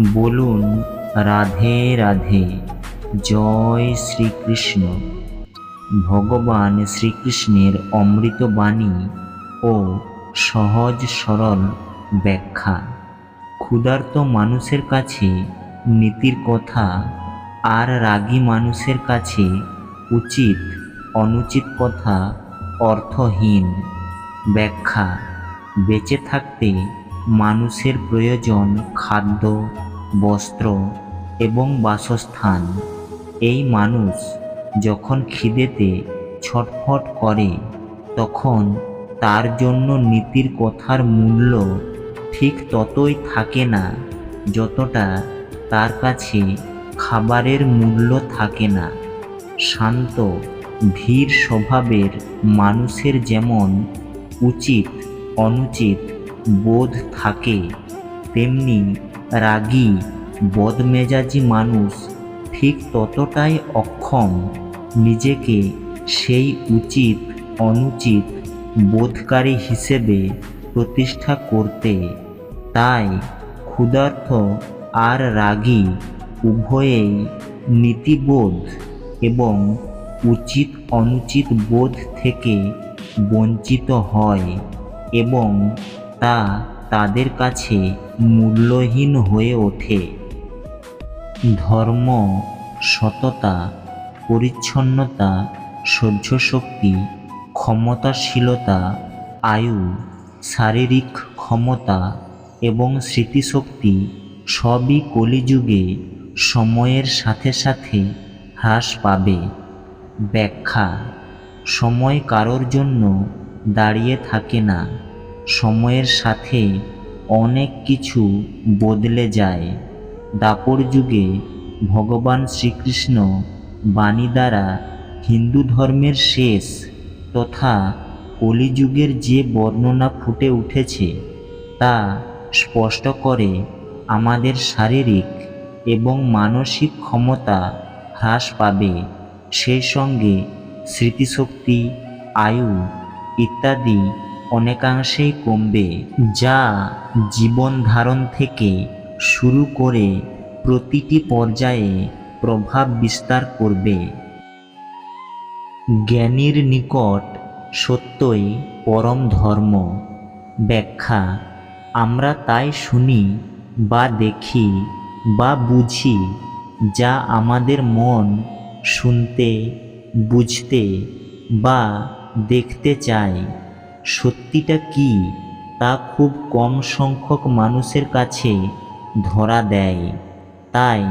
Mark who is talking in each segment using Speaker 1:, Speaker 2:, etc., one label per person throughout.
Speaker 1: বলুন, রাধে রাধে, জয় শ্রীকৃষ্ণ। ভগবান শ্রীকৃষ্ণের অমৃত বাণী ও সহজ সরল ব্যাখ্যা। ক্ষুধার্ত মানুষের কাছে নীতির কথা আর রাগী মানুষের কাছে উচিত অনুচিত কথা অর্থহীন। ব্যাখ্যা, বেঁচে থাকতে মানুষের প্রয়োজন খাদ্য বস্ত্র এবং বাসস্থান। এই মানুষ যখন খিদেতে ছটফট করে, তখন তার জন্য নীতির কথার মূল্য ঠিক ততই থাকে না যতটা তার কাছে খাবারের মূল্য থাকে না। শান্ত, ধীর স্বভাবের মানুষের যেমন উচিত অনুচিত বোধ থাকে, তেমনি রাগী, বদমেজাজি মানুষ ঠিক ততটাই অক্ষম। নিজেকে সেই উচিত, অনুচিত, বোধকারী হিসেবে প্রতিষ্ঠা করতে। তাই ক্ষুধার্ত আর রাগী উভয়েই নীতিবোধ এবং উচিত অনুচিত বোধ থেকে বঞ্চিত হয় এবং তা তাদের কাছে মূল্যহীন হয়ে ওঠে। ধর্ম, সততা, পরিচ্ছন্নতা, সহ্যশক্তি, ক্ষমতাশীলতা, আয়ু, শারীরিক ক্ষমতা এবং স্মৃতিশক্তি সবই কলিযুগে সময়ের সাথে সাথে হ্রাস পাবে। ব্যাখ্যা, সময় কারোর জন্য দাঁড়িয়ে থাকে না। সময়ের সাথে অনেক কিছু বদলে যায়। দাপর যুগে ভগবান শ্রীকৃষ্ণ বাণী দ্বারা হিন্দু ধর্মের শেষ তথা কলিযুগের যে বর্ণনা ফুটে উঠেছে, তা স্পষ্ট করে আমাদের শারীরিক এবং মানসিক ক্ষমতা হ্রাস পাবে। সেই সঙ্গে স্মৃতিশক্তি, আয়ু ইত্যাদি অনেকাংশেই কমবে, যা জীবন ধারণ থেকে শুরু করে প্রতিটি পর্যায়ে প্রভাব বিস্তার করবে। জ্ঞানীর নিকট সত্যই পরম ধর্ম। ব্যাখ্যা, আমরা তাই শুনি বা দেখি বা বুঝি, যা আমাদের মন শুনতে, বুঝতে বা দেখতে চায়। সত্যিটা কি তা খুব কম সংখ্যক মানুষের কাছে ধরা দেয়। তাই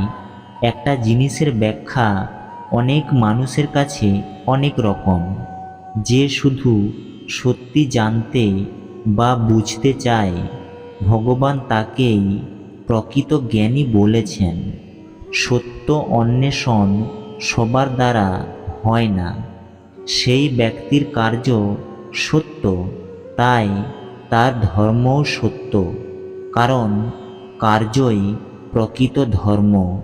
Speaker 1: একটা জিনিসের ব্যাখ্যা অনেক মানুষের কাছে অনেক রকম। যে শুধু সত্যি জানতে বা বুঝতে চায়, ভগবান তাকেই প্রকৃত জ্ঞানী বলেছেন। সত্য অন্বেষণ সবার দ্বারা হয় না। সেই ব্যক্তির কার্য সত্য তাই তার ধর্মও সত্য কারণ কার্যই প্রকৃত ধর্ম।